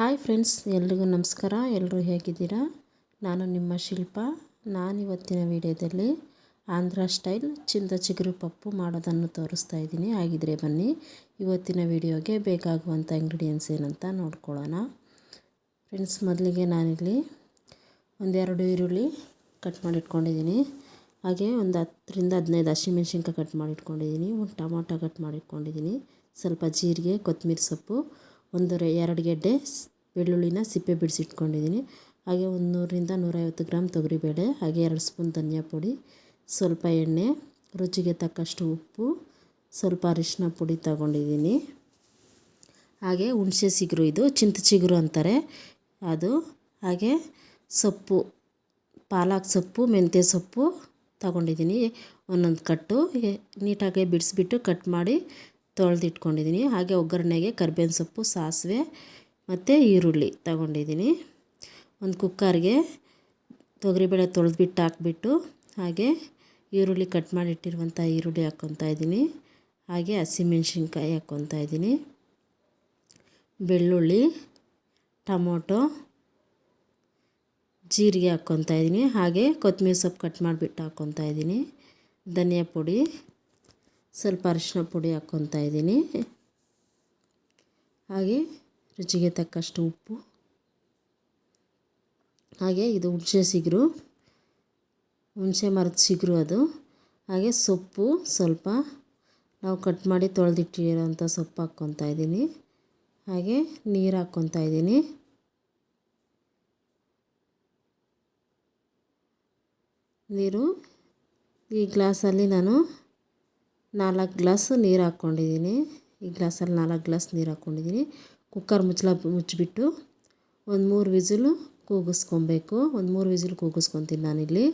Hi friends, ಎಲ್ರಿಗೂ ನಮಸ್ಕಾರ. ಎಲ್ಲರೂ ಹೇಗಿದ್ದೀರಾ? ನಾನು ನಿಮ್ಮ ಶಿಲ್ಪ. ನಾನಿವತ್ತಿನ ವಿಡಿಯೋದಲ್ಲಿ ಆಂಧ್ರ ಸ್ಟೈಲ್ ಚಿಂದ ಚಿಗುರು ಪಪ್ಪು ಮಾಡೋದನ್ನು ತೋರಿಸ್ತಾ ಇದ್ದೀನಿ. ಹಾಗಿದ್ರೆ ಬನ್ನಿ, ಇವತ್ತಿನ ವಿಡಿಯೋಗೆ ಬೇಕಾಗುವಂಥ ಇಂಗ್ರೀಡಿಯೆಂಟ್ಸ್ ಏನಂತ ನೋಡ್ಕೊಳ್ಳೋಣ. ಫ್ರೆಂಡ್ಸ್, ಮೊದಲಿಗೆ ನಾನಿಲ್ಲಿ ಒಂದೆರಡು ಈರುಳ್ಳಿ ಕಟ್ ಮಾಡಿಟ್ಕೊಂಡಿದ್ದೀನಿ. ಹಾಗೆ ಒಂದು ಹತ್ತರಿಂದ ಹದಿನೈದು ಹಸಿಮೆಣ್ಸಿನ್ಕಾಯಿ ಕಟ್ ಮಾಡಿ ಇಟ್ಕೊಂಡಿದ್ದೀನಿ ಒಂದು ಟೊಮೊಟೊ ಕಟ್ ಮಾಡಿ ಇಟ್ಕೊಂಡಿದ್ದೀನಿ ಸ್ವಲ್ಪ ಜೀರಿಗೆ, ಕೊತ್ತಂಬರಿ ಸೊಪ್ಪು ಒಂದು ಎರಡು ಗೆಡ್ಡೆ ಬೆಳ್ಳುಳ್ಳಿನ ಸಿಪ್ಪೆ ಬಿಡಿಸಿಟ್ಕೊಂಡಿದ್ದೀನಿ. ಹಾಗೆ ಒಂದು ನೂರರಿಂದ ನೂರೈವತ್ತು ಗ್ರಾಮ್ ತೊಗರಿಬೇಳೆ, ಹಾಗೆ ಎರಡು ಸ್ಪೂನ್ ಧನಿಯಾ ಪುಡಿ, ಸ್ವಲ್ಪ ಎಣ್ಣೆ, ರುಚಿಗೆ ತಕ್ಕಷ್ಟು ಉಪ್ಪು, ಸ್ವಲ್ಪ ಅರಿಶಿನ ಪುಡಿ ತಗೊಂಡಿದ್ದೀನಿ. ಹಾಗೆ ಹುಣಸೆ ಚಿಗುರು ಇದು, ಚಿಂತ ಚಿಗುರು ಅಂತಾರೆ ಅದು. ಹಾಗೆ ಸೊಪ್ಪು, ಪಾಲಕ್ ಸೊಪ್ಪು, ಮೆಂತ್ಯ ಸೊಪ್ಪು ತಗೊಂಡಿದ್ದೀನಿ. ಒಂದೊಂದು ಕಟ್ಟು ನೀಟಾಗಿ ಬಿಡಿಸ್ಬಿಟ್ಟು ಕಟ್ ಮಾಡಿ ತೊಳೆದಿಟ್ಕೊಂಡಿದ್ದೀನಿ. ಹಾಗೆ ಒಗ್ಗರಣೆಗೆ ಕರ್ಬೇವಿನ ಸೊಪ್ಪು, ಸಾಸಿವೆ ಮತ್ತು ಈರುಳ್ಳಿ ತಗೊಂಡಿದ್ದೀನಿ. ಒಂದು ಕುಕ್ಕರ್ಗೆ ತೊಗರಿಬೇಳೆ ತೊಳೆದ್ಬಿಟ್ಟು ಹಾಕ್ಬಿಟ್ಟು ಹಾಗೆ ಈರುಳ್ಳಿ ಕಟ್ ಮಾಡಿಟ್ಟಿರುವಂಥ ಈರುಳ್ಳಿ ಹಾಕ್ಕೊತಾ ಇದ್ದೀನಿ. ಹಾಗೆ ಹಸಿಮೆಣ್ಸಿನ್ಕಾಯಿ ಹಾಕ್ಕೊತಾ ಇದ್ದೀನಿ. ಬೆಳ್ಳುಳ್ಳಿ, ಟೊಮೊಟೊ, ಜೀರಿಗೆ ಹಾಕ್ಕೊತಾ ಇದ್ದೀನಿ. ಹಾಗೆ ಕೊತ್ತಂಬರಿ ಸೊಪ್ಪು ಕಟ್ ಮಾಡಿಬಿಟ್ಟು ಹಾಕ್ಕೊತಾ ಇದ್ದೀನಿ. ಧನಿಯಾ ಪುಡಿ. ಸ್ವಲ್ಪ ಅರಿಶಿನ ಪುಡಿ ಹಾಕ್ಕೊತಾ ಇದ್ದೀನಿ. ಹಾಗೆ ರುಚಿಗೆ ತಕ್ಕಷ್ಟು ಉಪ್ಪು. ಹಾಗೆ ಇದು ಹುಣಸೆ ಸಿಗರು. ಹುಣಸೆ ಮರದ ಸಿಗರು ಅದು. ಹಾಗೆ ಸೊಪ್ಪು ಸ್ವಲ್ಪ ನಾವು ಕಟ್ ಮಾಡಿ ತೊಳೆದಿಟ್ಟಿರೋಂಥ ಸೊಪ್ಪು ಹಾಕ್ಕೊತಾ ಇದ್ದೀನಿ. ಹಾಗೆ ನೀರು ಹಾಕ್ಕೊತಾ ಇದ್ದೀನಿ. ನೀರು ಈ ಗ್ಲಾಸಲ್ಲಿ ನಾನು ನಾಲ್ಕು ಗ್ಲಾಸ್ ನೀರು ಹಾಕ್ಕೊಂಡಿದ್ದೀನಿ. ಈ ಗ್ಲಾಸಲ್ಲಿ ನಾಲ್ಕು ಗ್ಲಾಸ್ ನೀರು ಹಾಕ್ಕೊಂಡಿದ್ದೀನಿ. ಕುಕ್ಕರ್ ಮುಚ್ಚಲ ಮುಚ್ಚಿಬಿಟ್ಟು ಒಂದು ಮೂರು ವಿಸಿಲು ಕೂಗಿಸ್ಕೊಬೇಕು. ಒಂದು ಮೂರು ವಿಸಿಲ್ ಕೂಗಿಸ್ಕೊತೀನಿ ನಾನಿಲ್ಲಿ.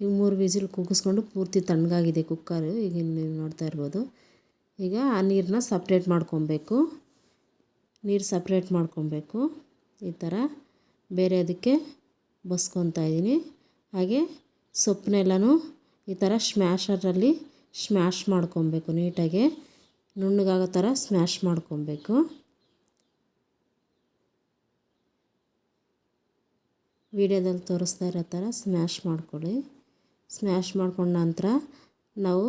ಈಗ ಮೂರು ವಿಸಿಲ್ ಕೂಗಿಸ್ಕೊಂಡು ಪೂರ್ತಿ ತಣ್ಣಗಾಗಿದೆ ಕುಕ್ಕರು. ಈಗ ನೀವು ನೋಡ್ತಾ ಇರ್ಬೋದು. ಈಗ ಆ ನೀರನ್ನ ಸಪ್ರೇಟ್ ಮಾಡ್ಕೊಬೇಕು. ನೀರು ಸಪ್ರೇಟ್ ಮಾಡ್ಕೊಬೇಕು. ಈ ಥರ ಬೇರೆ ಅದಕ್ಕೆ ಬಸ್ಕೊತಾ ಇದ್ದೀನಿ. ಹಾಗೆ ಸೊಪ್ಪನ್ನೆಲ್ಲನೂ ಈ ಥರ ಸ್ಮ್ಯಾಶರಲ್ಲಿ ಸ್ಮ್ಯಾಶ್ ಮಾಡ್ಕೊಬೇಕು ನೀಟಾಗಿ. ನುಣ್ಣಗಾಗೋ ಥರ ಸ್ಮ್ಯಾಶ್ ಮಾಡ್ಕೊಬೇಕು. ವಿಡಿಯೋದಲ್ಲಿ ತೋರಿಸ್ತಾ ಇರೋ ಥರ ಸ್ಮ್ಯಾಶ್ ಮಾಡ್ಕೊಳ್ಳಿ. ಸ್ಮ್ಯಾಶ್ ಮಾಡ್ಕೊಂಡ ನಂತರ ನಾವು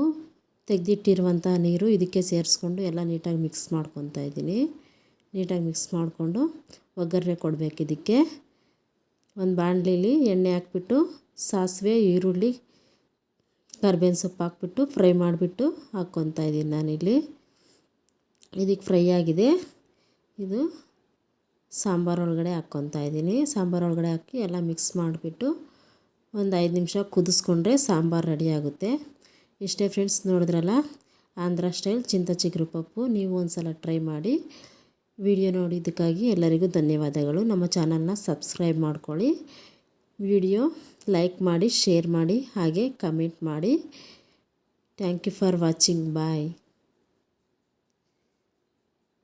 ತೆಗೆದಿಟ್ಟಿರುವಂಥ ನೀರು ಇದಕ್ಕೆ ಸೇರಿಸ್ಕೊಂಡು ಎಲ್ಲ ನೀಟಾಗಿ ಮಿಕ್ಸ್ ಮಾಡ್ಕೊತಾ ಇದ್ದೀನಿ. ನೀಟಾಗಿ ಮಿಕ್ಸ್ ಮಾಡಿಕೊಂಡು ಒಗ್ಗರಣೆ ಕೊಡಬೇಕು ಇದಕ್ಕೆ. ಒಂದು ಬಾಣಲಿಲಿ ಎಣ್ಣೆ ಹಾಕ್ಬಿಟ್ಟು ಸಾಸಿವೆ, ಈರುಳ್ಳಿ ಕರ್ಬೇವಿನ ಸೊಪ್ಪು ಹಾಕ್ಬಿಟ್ಟು ಫ್ರೈ ಮಾಡಿಬಿಟ್ಟು ಹಾಕ್ಕೊತಾ ಇದ್ದೀನಿ ನಾನಿಲ್ಲಿ. ಇದಕ್ಕೆ ಫ್ರೈ ಆಗಿದೆ. ಇದು ಸಾಂಬಾರು ಒಳಗಡೆ ಹಾಕ್ಕೊತಾ ಇದ್ದೀನಿ. ಸಾಂಬಾರು ಒಳಗಡೆ ಹಾಕಿ ಎಲ್ಲ ಮಿಕ್ಸ್ ಮಾಡಿಬಿಟ್ಟು ಒಂದು ಐದು ನಿಮಿಷ ಕುದಿಸ್ಕೊಂಡ್ರೆ ಸಾಂಬಾರು ರೆಡಿ ಆಗುತ್ತೆ. ಇಷ್ಟೇ ಫ್ರೆಂಡ್ಸ್, ನೋಡಿದ್ರಲ್ಲ? ಆಂಧ್ರ ಸ್ಟೈಲ್ ಚಿಂತ ಚಿಗುರು ಪಪ್ಪು. ನೀವು ಒಂದು ಸಲ ಟ್ರೈ ಮಾಡಿ ವಿಡಿಯೋ ನೋಡಿದ್ದಕ್ಕಾಗಿ ಎಲ್ಲರಿಗೂ ಧನ್ಯವಾದಗಳು. ನಮ್ಮ ಚಾನಲ್ನ ಸಬ್ಸ್ಕ್ರೈಬ್ ಮಾಡ್ಕೊಳ್ಳಿ. ವಿಡಿಯೋ ಲೈಕ್ ಮಾಡಿ ಶೇರ್ ಮಾಡಿ ಹಾಗೆ ಕಮೆಂಟ್ ಮಾಡಿ. Thank you for watching bye